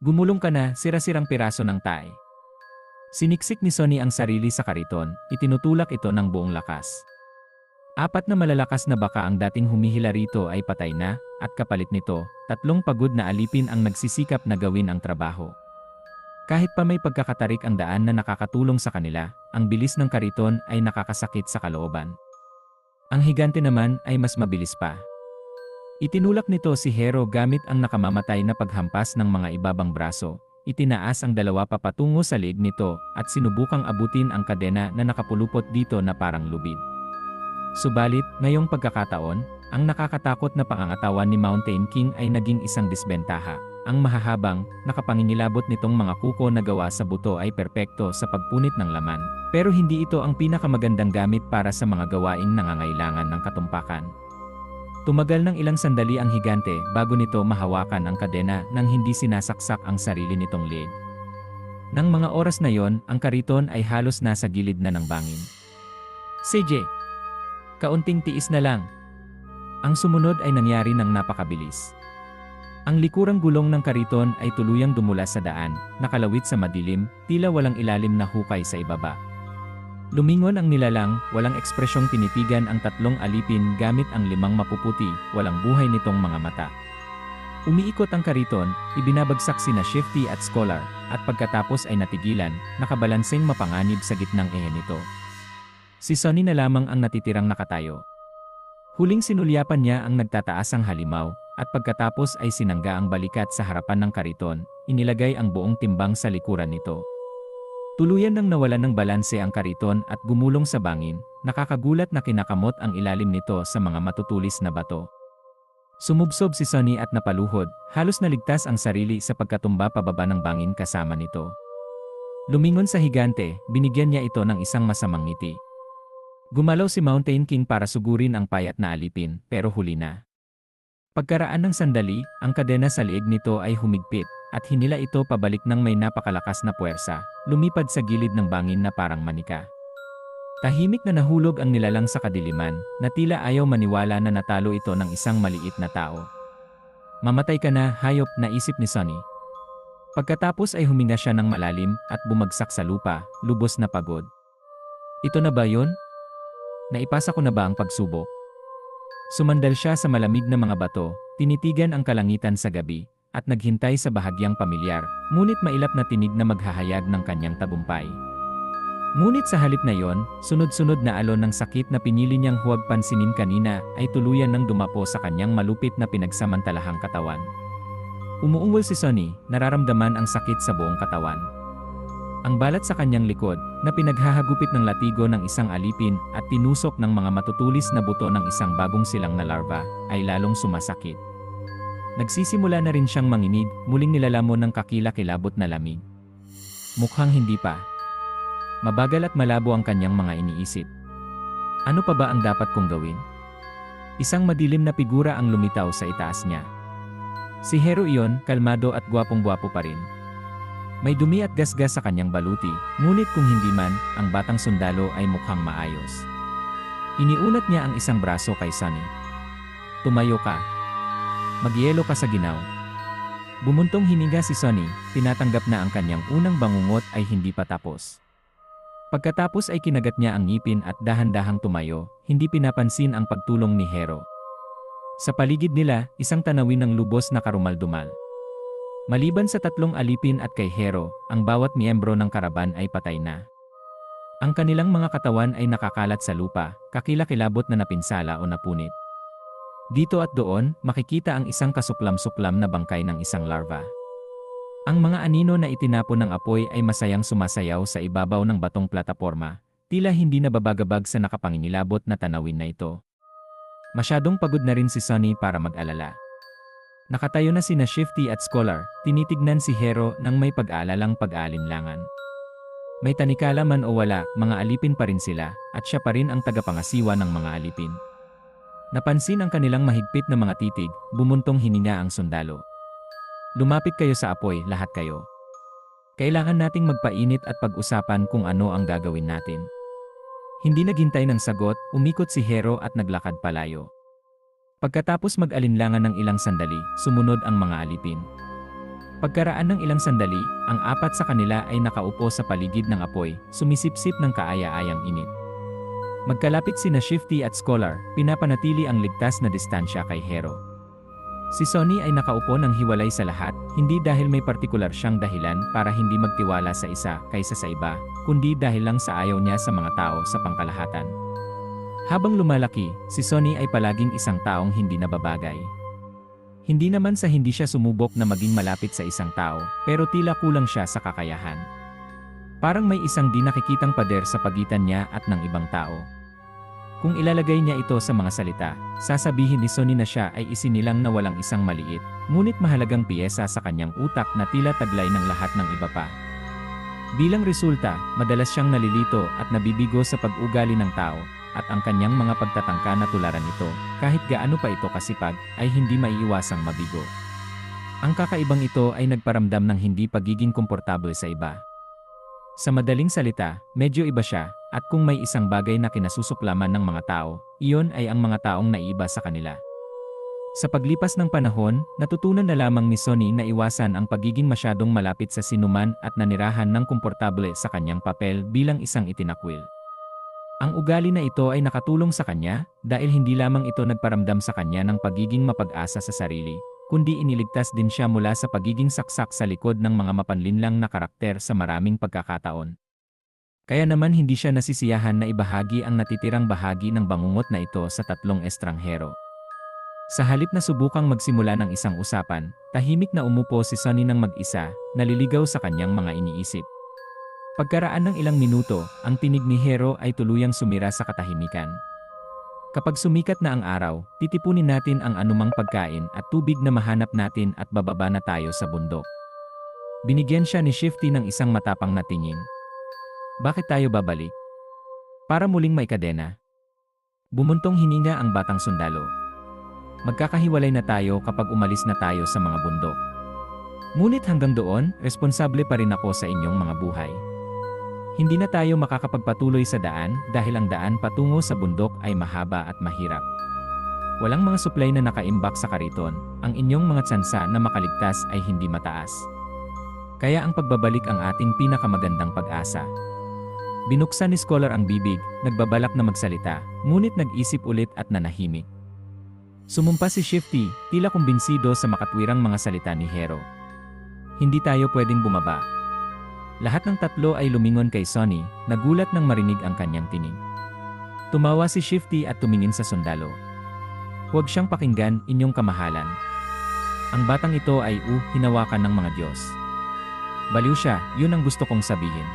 Gumulong ka na, sira-sirang piraso ng tae. Siniksik ni Sonny ang sarili sa kariton, itinutulak ito ng buong lakas. Apat na malalakas na baka ang dating humihila rito ay patay na, at kapalit nito, tatlong pagod na alipin ang nagsisikap na gawin ang trabaho. Kahit pa may pagkakatarik ang daan na nakakatulong sa kanila, ang bilis ng kariton ay nakakasakit sa kalooban. Ang higante naman ay mas mabilis pa. Itinulak nito si Hero gamit ang nakamamatay na paghampas ng mga ibabang braso. Itinaas ang dalawa papatungo sa leeg nito at sinubukang abutin ang kadena na nakapulupot dito na parang lubid. Subalit, ngayong pagkakataon, ang nakakatakot na pangangatawan ni Mountain King ay naging isang disbentaha. Ang mahahabang, nakapangingilabot nitong mga kuko na gawa sa buto ay perpekto sa pagpunit ng laman. Pero hindi ito ang pinakamagandang gamit para sa mga gawaing nangangailangan ng katumpakan. Tumagal ng ilang sandali ang higante bago nito mahawakan ang kadena nang hindi sinasaksak ang sarili nitong leeg. Nang mga oras na yon, ang kariton ay halos nasa gilid na ng bangin. CJ! Kaunting tiis na lang. Ang sumunod ay nangyari ng napakabilis. Ang likurang gulong ng kariton ay tuluyang dumula sa daan, nakalawit sa madilim, tila walang ilalim na hukay sa ibaba. Lumingon ang nilalang, walang ekspresyong tinitigan ang tatlong alipin gamit ang limang mapuputi, walang buhay nitong mga mata. Umiikot ang kariton, ibinabagsak sina Shifty at Scholar, at pagkatapos ay natigilan, nakabalanseng mapanganib sa gitnang ehe nito. Si Sonny na lamang ang natitirang nakatayo. Huling sinulyapan niya ang nagtataasang halimaw, at pagkatapos ay sinangga ang balikat sa harapan ng kariton, inilagay ang buong timbang sa likuran nito. Tuluyan nang nawalan ng balanse ang kariton at gumulong sa bangin, nakakagulat na kinakamot ang ilalim nito sa mga matutulis na bato. Sumubsob si Sonny at napaluhod, halos naligtas ang sarili sa pagkatumba pababa ng bangin kasama nito. Lumingon sa higante, binigyan niya ito ng isang masamang ngiti. Gumalaw si Mountain King para sugurin ang payat na alipin, pero huli na. Pagkaraan ng sandali, ang kadena sa liig nito ay humigpit, at hinila ito pabalik ng may napakalakas na puwersa, lumipad sa gilid ng bangin na parang manika. Tahimik na nahulog ang nilalang sa kadiliman, na tila ayaw maniwala na natalo ito ng isang maliit na tao. Mamatay ka na, hayop, naisip ni Sonny. Pagkatapos ay huminga siya ng malalim at bumagsak sa lupa, lubos na pagod. Ito na ba yon? Naipasa ko na ba ang pagsubok? Sumandal siya sa malamig na mga bato, tinitigan ang kalangitan sa gabi, at naghintay sa bahagyang pamilyar, ngunit mailap na tinig na maghahayag ng kanyang tagumpay. Ngunit sa halip na yon, sunod-sunod na alon ng sakit na pinili niyang huwag pansinin kanina ay tuluyan ng dumapo sa kanyang malupit na pinagsamantalahang katawan. Umuungol si Sonny, nararamdaman ang sakit sa buong katawan. Ang balat sa kanyang likod, na pinaghahagupit ng latigo ng isang alipin at tinusok ng mga matutulis na buto ng isang bagong silang na larva, ay lalong sumasakit. Nagsisimula na rin siyang manginig, muling nilalamon ng kakila-kilabot na lamig. Mukhang hindi pa. Mabagal at malabo ang kanyang mga iniisip. Ano pa ba ang dapat kong gawin? Isang madilim na figura ang lumitaw sa itaas niya. Si Hero iyon, kalmado at gwapong-gwapo pa rin. May dumi at gasgas sa kanyang baluti, ngunit kung hindi man, ang batang sundalo ay mukhang maayos. Iniunat niya ang isang braso kay Sunny. Tumayo ka. Magyelo ka sa ginaw. Bumuntong hininga si Sonny, tinatanggap na ang kanyang unang bangungot ay hindi pa tapos. Pagkatapos ay kinagat niya ang ngipin at dahan-dahang tumayo, hindi pinapansin ang pagtulong ni Hero. Sa paligid nila, isang tanawin ng lubos na karumaldumal. Maliban sa tatlong alipin at kay Hero, ang bawat miyembro ng karaban ay patay na. Ang kanilang mga katawan ay nakakalat sa lupa, kakilakilabot na napinsala o napunit. Dito at doon, makikita ang isang kasuklam-suklam na bangkay ng isang larva. Ang mga anino na itinapon ng apoy ay masayang sumasayaw sa ibabaw ng batong plataporma, tila hindi nababagabag sa nakapangingilabot na tanawin na ito. Masyadong pagod na rin si Sonny para mag-alala. Nakatayo na sina Shifty at Scholar, tinitignan si Hero ng may pag-aalalang pag-aalinlangan. May tanikala man o wala, mga alipin pa rin sila, at siya pa rin ang tagapangasiwa ng mga alipin. Napansin ang kanilang mahigpit na mga titig, bumuntong hininga ang sundalo. Lumapit kayo sa apoy, lahat kayo. Kailangan nating magpainit at pag-usapan kung ano ang gagawin natin. Hindi naghintay ng sagot, umikot si Hero at naglakad palayo. Pagkatapos mag-alinlangan ng ilang sandali, sumunod ang mga alipin. Pagkaraan ng ilang sandali, ang apat sa kanila ay nakaupo sa paligid ng apoy, sumisipsip ng kaaya-ayang init. Magkalapit sina Shifty at Scholar, pinapanatili ang ligtas na distansya kay Hero. Si Sonny ay nakaupo ng hiwalay sa lahat, hindi dahil may partikular siyang dahilan para hindi magtiwala sa isa kaysa sa iba, kundi dahil lang sa ayaw niya sa mga tao sa pangkalahatan. Habang lumalaki, si Sonny ay palaging isang taong hindi nababagay. Hindi naman sa hindi siya sumubok na maging malapit sa isang tao, pero tila kulang siya sa kakayahan. Parang may isang di nakikitang pader sa pagitan niya at ng ibang tao. Kung ilalagay niya ito sa mga salita, sasabihin ni Sonny na siya ay isinilang na walang isang maliit, ngunit mahalagang piyesa sa kanyang utak na tila taglay ng lahat ng iba pa. Bilang resulta, madalas siyang nalilito at nabibigo sa pag-ugali ng tao, at ang kanyang mga pagtatangka na tularan ito, kahit gaano pa ito kasipag, ay hindi maiiwasang mabigo. Ang kakaibang ito ay nagparamdam ng hindi pagiging komportable sa iba. Sa madaling salita, medyo iba siya, at kung may isang bagay na kinasusuklaman ng mga tao, iyon ay ang mga taong naiiba sa kanila. Sa paglipas ng panahon, natutunan na lamang ni Sonny na iwasan ang pagiging masyadong malapit sa sinuman at nanirahan ng komportable sa kanyang papel bilang isang itinakwil. Ang ugali na ito ay nakatulong sa kanya dahil hindi lamang ito nagparamdam sa kanya ng pagiging mapag-asa sa sarili, kundi iniligtas din siya mula sa pagiging saksak sa likod ng mga mapanlinlang na karakter sa maraming pagkakataon. Kaya naman hindi siya nasisiyahan na ibahagi ang natitirang bahagi ng bangungot na ito sa tatlong estranghero. Sa halip na subukang magsimula ng isang usapan, tahimik na umupo si Sonny ng mag-isa, naliligaw sa kanyang mga iniisip. Pagkaraan ng ilang minuto, ang tinig ni Hero ay tuluyang sumira sa katahimikan. Kapag sumikat na ang araw, titipunin natin ang anumang pagkain at tubig na mahanap natin at bababa na tayo sa bundok. Binigyan siya ni Shifty ng isang matapang na tingin. Bakit tayo babalik? Para muling may kadena. Bumuntong hininga ang batang sundalo. Magkakahiwalay na tayo kapag umalis na tayo sa mga bundok. Ngunit hanggang doon, responsable pa rin ako sa inyong mga buhay. Hindi na tayo makakapagpatuloy sa daan dahil ang daan patungo sa bundok ay mahaba at mahirap. Walang mga supply na nakaimbak sa kariton, ang inyong mga tsansa na makaligtas ay hindi mataas. Kaya ang pagbabalik ang ating pinakamagandang pag-asa. Binuksan ni Scholar ang bibig, nagbabalak na magsalita, ngunit nag-isip ulit at nanahimik. Sumumpa si Shifty, tila kumbinsido sa makatwirang mga salita ni Hero. Hindi tayo pwedeng bumaba. Lahat ng tatlo ay lumingon kay Sonny, nagulat nang marinig ang kanyang tinig. Tumawa si Shifty at tumingin sa sundalo. Huwag siyang pakinggan, inyong kamahalan. Ang batang ito ay uh, hinawakan ng mga Diyos. Baliw siya, yun ang gusto kong sabihin.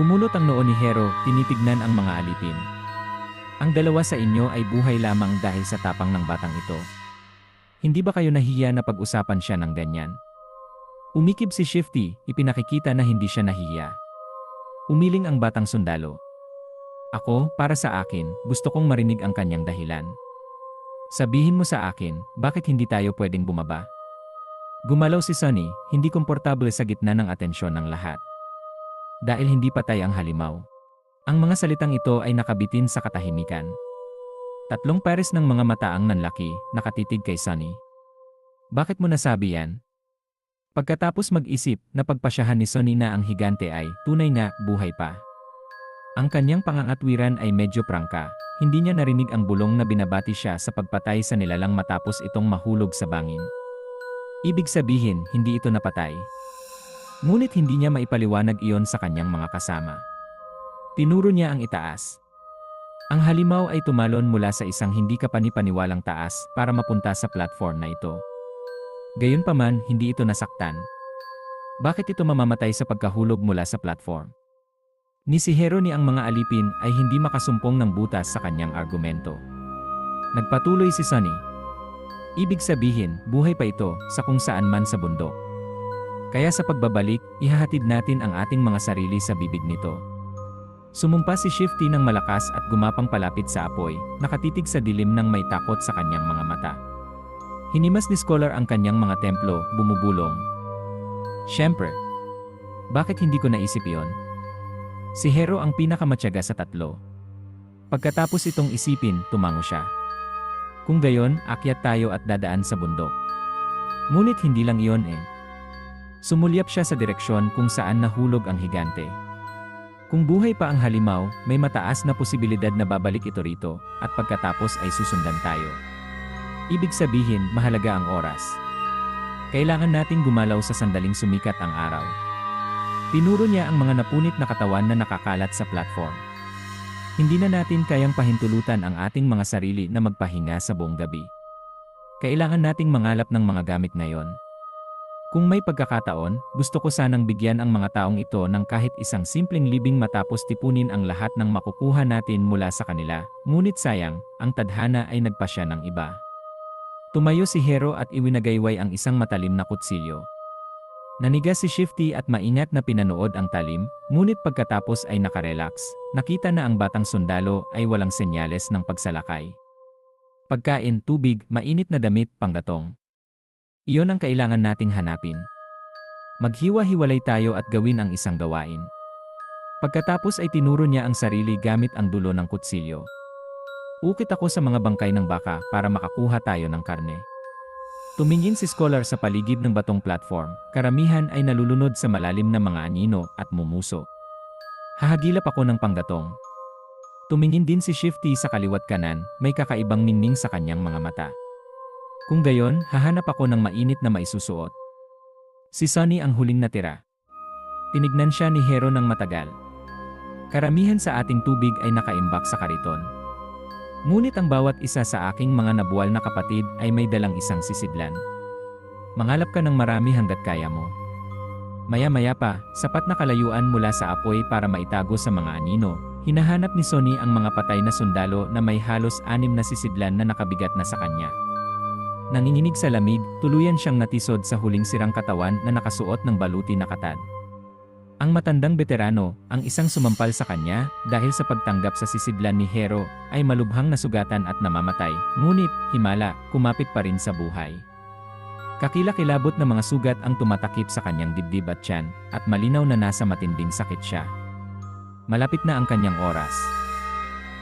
Kumulot ang noo ni Hero, tinitignan ang mga alipin. Ang dalawa sa inyo ay buhay lamang dahil sa tapang ng batang ito. Hindi ba kayo nahiya na pag-usapan siya ng ganyan? Umikib si Shifty, ipinakikita na hindi siya nahiya. Umiling ang batang sundalo. Ako, para sa akin, gusto kong marinig ang kanyang dahilan. Sabihin mo sa akin, bakit hindi tayo pwedeng bumaba? Gumalaw si Sunny, hindi komportable sa gitna ng atensyon ng lahat. Dahil hindi patay ang halimaw. Ang mga salitang ito ay nakabitin sa katahimikan. Tatlong pares ng mga mata ang nanlaki, nakatitig kay Sunny. Bakit mo nasabi yan? Pagkatapos mag-isip, napagpasyahan ni Sonny na ang higante ay, tunay nga, buhay pa. Ang kanyang pangangatwiran ay medyo prangka, hindi niya narinig ang bulong na binabati siya sa pagpatay sa nilalang matapos itong mahulog sa bangin. Ibig sabihin, hindi ito napatay. Ngunit hindi niya maipaliwanag iyon sa kanyang mga kasama. Tinuro niya ang itaas. Ang halimaw ay tumalon mula sa isang hindi kapanipaniwalang taas para mapunta sa platform na ito. Gayunpaman, hindi ito nasaktan. Bakit ito mamamatay sa pagkahulog mula sa platform? Ni si Hero ni ang mga alipin ay hindi makasumpong ng butas sa kanyang argumento. Nagpatuloy si Sunny. Ibig sabihin, buhay pa ito sa kung saan man sa bundok. Kaya sa pagbabalik, ihahatid natin ang ating mga sarili sa bibig nito. Sumumpa si Shifty ng malakas at gumapang palapit sa apoy, nakatitig sa dilim ng may takot sa kanyang mga mata. Hinimas ni Scholar ang kanyang mga templo, bumubulong. Siyempre. Bakit hindi ko naisip yon? Si Hero ang pinakamatyaga sa tatlo. Pagkatapos itong isipin, tumango siya. Kung gayon, akyat tayo at dadaan sa bundok. Ngunit hindi lang iyon eh. Sumulyap siya sa direksyon kung saan nahulog ang higante. Kung buhay pa ang halimaw, may mataas na posibilidad na babalik ito rito, at pagkatapos ay susundan tayo. Ibig sabihin, mahalaga ang oras. Kailangan nating gumalaw sa sandaling sumikat ang araw. Tinuro niya ang mga napunit na katawan na nakakalat sa platform. Hindi na natin kayang pahintulutan ang ating mga sarili na magpahinga sa buong gabi. Kailangan nating mangalap ng mga gamit ngayon. Kung may pagkakataon, gusto ko sanang bigyan ang mga taong ito ng kahit isang simpleng libing matapos tipunin ang lahat ng makukuha natin mula sa kanila, ngunit sayang, ang tadhana ay nagpasya ng iba. Tumayo si Hero at iwinagayway ang isang matalim na kutsilyo. Naniga si Shifty at maingat na pinanood ang talim, ngunit pagkatapos ay nakarelax, nakita na ang batang sundalo ay walang senyales ng pagsalakay. Pagkain, tubig, mainit na damit, panggatong. Iyon ang kailangan nating hanapin. Maghiwa-hiwalay tayo at gawin ang isang gawain. Pagkatapos ay tinuro niya ang sarili gamit ang dulo ng kutsilyo. Ukit ako sa mga bangkay ng baka para makakuha tayo ng karne. Tumingin si Scholar sa paligid ng batong platform, karamihan ay nalulunod sa malalim na mga anino at mumuso. Hahagilap ako ng panggatong. Tumingin din si Shifty sa kaliwat kanan, may kakaibang ningning sa kanyang mga mata. Kung gayon, hahanap ako ng mainit na maisusuot. Si Sunny ang huling natira. Tinignan siya ni Hero ng matagal. Karamihan sa ating tubig ay nakaimbak sa kariton. Ngunit ang bawat isa sa aking mga nabuwal na kapatid ay may dalang isang sisidlan. Mangalap ka ng marami hanggat kaya mo. Maya-maya pa, sapat na kalayuan mula sa apoy para maitago sa mga anino, hinahanap ni Sonny ang mga patay na sundalo na may halos anim na sisidlan na nakabigat na sa kanya. Nanginginig sa lamig, tuluyan siyang natisod sa huling sirang katawan na nakasuot ng baluti na katad. Ang matandang veterano, ang isang sumampal sa kanya, dahil sa pagtanggap sa sisidlan ni Hero, ay malubhang nasugatan at namamatay, ngunit, himala, kumapit pa rin sa buhay. Kakilakilabot na mga sugat ang tumatakip sa kanyang dibdib at tiyan, at malinaw na nasa matinding sakit siya. Malapit na ang kanyang oras.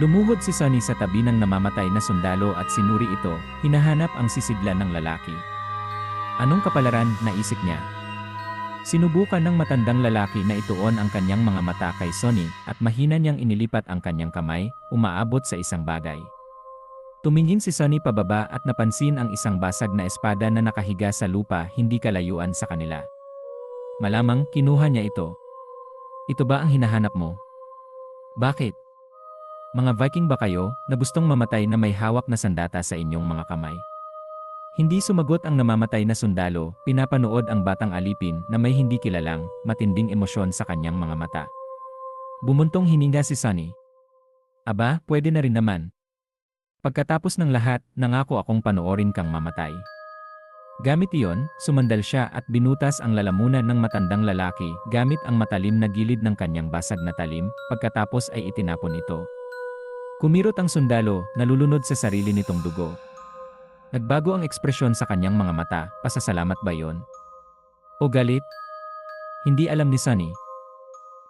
Lumuhod si Sonny sa tabi ng namamatay na sundalo at sinuri ito, hinahanap ang sisidlan ng lalaki. Anong kapalaran, naisip niya? Sinubukan ng matandang lalaki na ituon ang kanyang mga mata kay Sonny at mahina niyang inilipat ang kanyang kamay, umaabot sa isang bagay. Tumingin si Sonny pababa at napansin ang isang basag na espada na nakahiga sa lupa hindi kalayuan sa kanila. Malamang kinuha niya ito. Ito ba ang hinahanap mo? Bakit? Mga Viking ba kayo na gustong mamatay na may hawak na sandata sa inyong mga kamay? Hindi sumagot ang namamatay na sundalo, pinapanood ang batang alipin na may hindi kilalang, matinding emosyon sa kanyang mga mata. Bumuntong hininga si Sunny. Aba, pwede na rin naman. Pagkatapos ng lahat, nangako akong panoorin kang mamatay. Gamit iyon, sumandal siya at binutas ang lalamunan ng matandang lalaki gamit ang matalim na gilid ng kanyang basag na talim, pagkatapos ay itinapon ito. Kumirot ang sundalo, nalulunod sa sarili nitong dugo. Nagbago ang ekspresyon sa kanyang mga mata, pasasalamat ba yon? O galit? Hindi alam ni Sunny.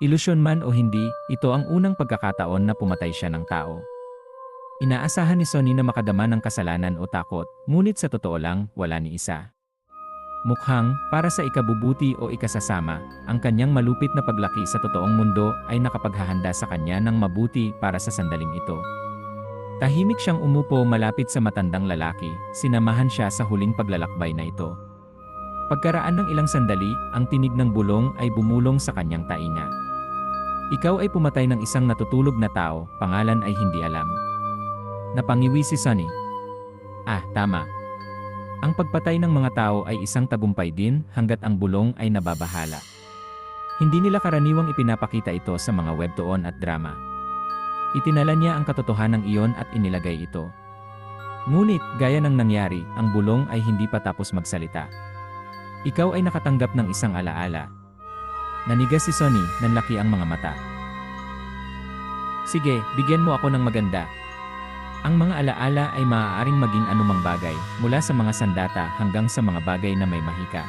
Ilusyon man o hindi, ito ang unang pagkakataon na pumatay siya ng tao. Inaasahan ni Sonny na makadama ng kasalanan o takot, ngunit sa totoo lang, wala ni isa. Mukhang, para sa ikabubuti o ikasasama, ang kanyang malupit na paglaki sa totoong mundo ay nakapaghahanda sa kanya ng mabuti para sa sandaling ito. Tahimik siyang umupo malapit sa matandang lalaki, sinamahan siya sa huling paglalakbay na ito. Pagkaraan ng ilang sandali, ang tinig ng bulong ay bumulong sa kanyang tainga. Ikaw ay pumatay ng isang natutulog na tao, pangalan ay hindi alam. Napangiwi si Sunny. Ah, tama. Ang pagpatay ng mga tao ay isang tagumpay din hanggat ang bulong ay nababahala. Hindi nila karaniwang ipinapakita ito sa mga webtoon at drama. Itinala niya ang katotohanan iyon at inilagay ito. Ngunit, gaya ng nangyari, ang bulong ay hindi pa tapos magsalita. Ikaw ay nakatanggap ng isang alaala. Nanigas si Sonny, nanlaki ang mga mata. Sige, bigyan mo ako ng maganda, ang mga alaala ay maaaring maging anumang bagay, mula sa mga sandata hanggang sa mga bagay na may mahika.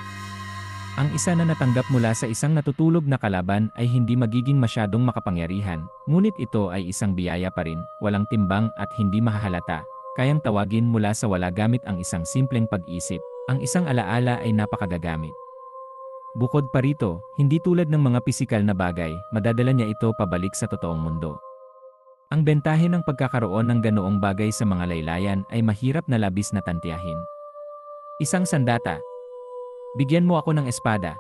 Ang isa na natanggap mula sa isang natutulog na kalaban ay hindi magiging masyadong makapangyarihan, ngunit ito ay isang biyaya pa rin, walang timbang at hindi mahahalata, kayang tawagin mula sa wala gamit ang isang simpleng pag-isip. Ang isang alaala ay napakagagamit. Bukod pa rito, hindi tulad ng mga pisikal na bagay, madadala niya ito pabalik sa totoong mundo. Ang bentahe ng pagkakaroon ng ganoong bagay sa mga laylayan ay mahirap na labis na tantiyahin. Isang sandata. Bigyan mo ako ng espada.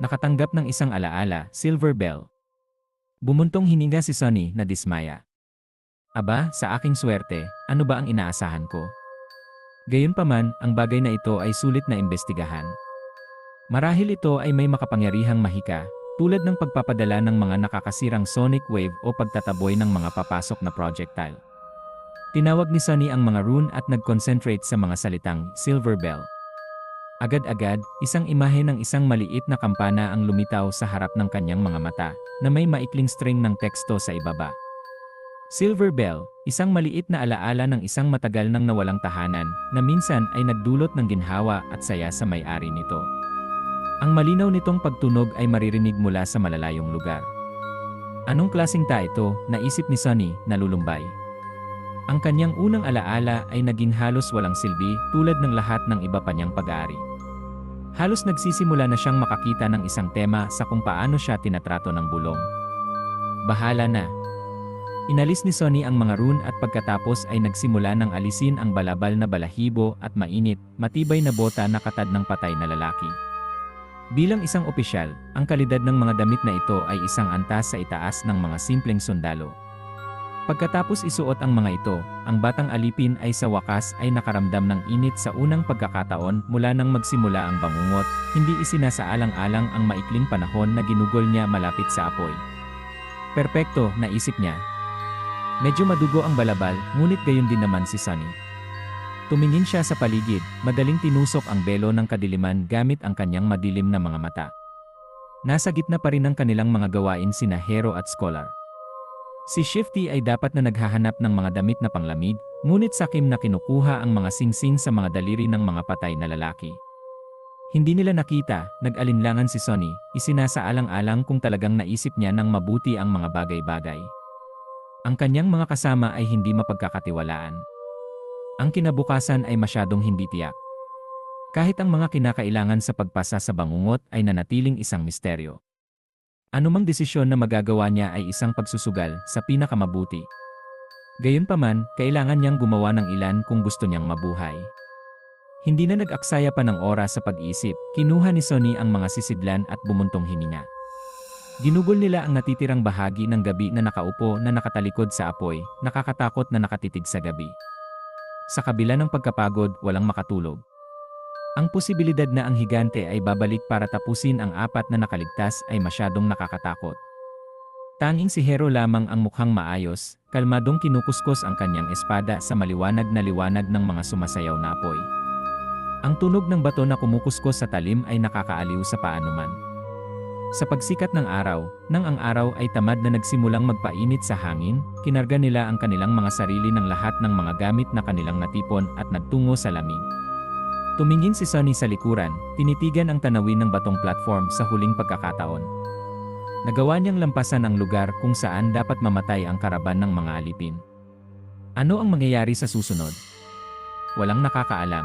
Nakatanggap ng isang alaala, Silver Bell. Bumuntong hininga si Sonny na dismaya. Aba, sa aking swerte, ano ba ang inaasahan ko? Gayunpaman, ang bagay na ito ay sulit na imbestigahan. Marahil ito ay may makapangyarihang mahika, tulad ng pagpapadala ng mga nakakasirang sonic wave o pagtataboy ng mga papasok na projectile. Tinawag ni Sonny ang mga rune at nag-concentrate sa mga salitang Silver Bell. Agad-agad, isang imahe ng isang maliit na kampana ang lumitaw sa harap ng kanyang mga mata, na may maikling string ng teksto sa ibaba. Silver Bell, isang maliit na alaala ng isang matagal nang nawalang tahanan, na minsan ay nagdulot ng ginhawa at saya sa may-ari nito. Ang malinaw nitong pagtunog ay maririnig mula sa malalayong lugar. Anong klasing ta ito, naisip ni Sonny, nalulumbay. Ang kanyang unang alaala ay naging halos walang silbi tulad ng lahat ng iba pa niyang pag-aari. Halos nagsisimula na siyang makakita ng isang tema sa kung paano siya tinatrato ng bulong. Bahala na. Inalis ni Sonny ang mga rune at pagkatapos ay nagsimula ng alisin ang balabal na balahibo at mainit, matibay na bota na katad ng patay na lalaki. Bilang isang opisyal, ang kalidad ng mga damit na ito ay isang antas sa itaas ng mga simpleng sundalo. Pagkatapos isuot ang mga ito, ang batang alipin ay sa wakas ay nakaramdam ng init sa unang pagkakataon mula nang magsimula ang bangungot, hindi isinasaalang-alang ang maikling panahon na ginugol niya malapit sa apoy. Perpekto, naisip niya. Medyo madugo ang balabal, ngunit gayon din naman si Sunny. Tumingin siya sa paligid, madaling tinusok ang belo ng kadiliman gamit ang kanyang madilim na mga mata. Nasa gitna pa rin ng kanilang mga gawain sina Hero at Scholar. Si Shifty ay dapat na naghahanap ng mga damit na panglamig, ngunit sakim na kinukuha ang mga singsing sa mga daliri ng mga patay na lalaki. Hindi nila nakita, nag-alinlangan si Sonny, isinasaalang-alang kung talagang naisip niya ng mabuti ang mga bagay-bagay. Ang kanyang mga kasama ay hindi mapagkakatiwalaan. Ang kinabukasan ay masyadong hindi tiyak. Kahit ang mga kinakailangan sa pagpasa sa bangungot ay nanatiling isang misteryo. Anumang desisyon na magagawa niya ay isang pagsusugal sa pinakamabuti. Gayunpaman, kailangan niyang gumawa ng ilan kung gusto niyang mabuhay. Hindi na nag-aksaya pa ng oras sa pag-isip, kinuha ni Sonny ang mga sisidlan at bumuntong hininga. Ginugol nila ang natitirang bahagi ng gabi na nakaupo na nakatalikod sa apoy, nakakatakot na nakatitig sa gabi. Sa kabila ng pagkapagod, walang makatulog. Ang posibilidad na ang higante ay babalik para tapusin ang apat na nakaligtas ay masyadong nakakatakot. Tanging si Hero lamang ang mukhang maayos, kalmadong kinukuskos ang kanyang espada sa maliwanag na liwanag ng mga sumasayaw na apoy. Ang tunog ng bato na kumukuskos sa talim ay nakakaaliw sa paanuman. Sa pagsikat ng araw, nang ang araw ay tamad na nagsimulang magpainit sa hangin, kinarga nila ang kanilang mga sarili ng lahat ng mga gamit na kanilang natipon at nagtungo sa lamig. Tumingin si Sonny sa likuran, tinitigan ang tanawin ng batong platform sa huling pagkakataon. Nagawa niyang lampasan ang lugar kung saan dapat mamatay ang karaban ng mga alipin. Ano ang mangyayari sa susunod? Walang nakakaalam,